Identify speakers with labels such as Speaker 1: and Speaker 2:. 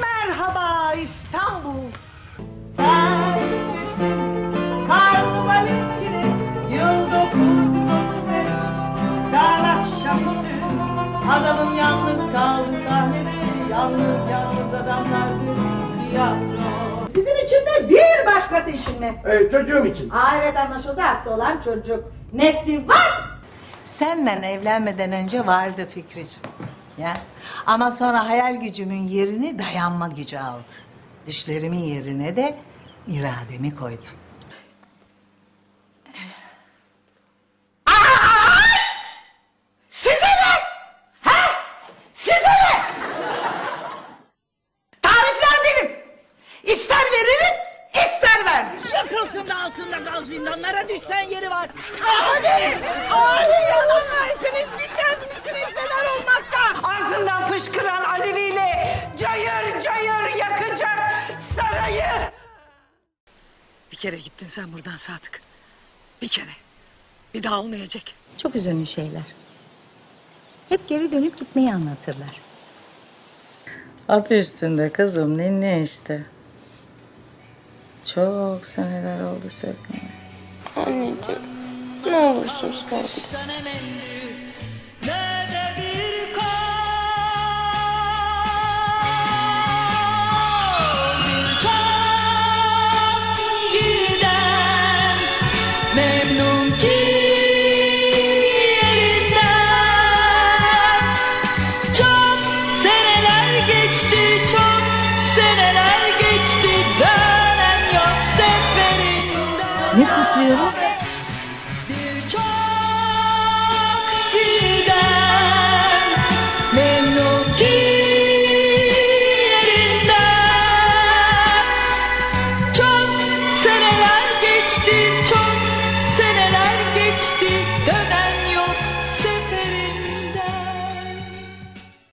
Speaker 1: Merhaba İstanbul.
Speaker 2: Adamın yalnız kaldı sahnede Yalnız yalnız adamlardı tiyatro
Speaker 3: Sizin için mi bir başkası için mi?
Speaker 4: Ee, çocuğum için.
Speaker 3: Aa evet anlaşıldı hasta olan çocuk. Nesi var?
Speaker 1: Senle evlenmeden önce vardı Fikricim. Ya. Ama sonra hayal gücümün yerini dayanma gücü aldı. Düşlerimin yerine de irademi koydum.
Speaker 2: Yakılsın da altında kal zindanlara düşsen yeri var Ali! Ali yalanla hepiniz bilmez misiniz neler olmakta Ağzından fışkıran aleviyle Cayır cayır yakacak sarayı Bir kere gittin sen buradan Sadık Bir kere Bir daha olmayacak
Speaker 5: Çok üzünlü şeyler. Hep geri dönüp gitmeyi anlatırlar.
Speaker 6: Adı üstünde kızım ninni işte. Çok seneler oldu sökmeye.
Speaker 7: Anneciğim ne olursun söyle.
Speaker 5: Ne kutluyoruz?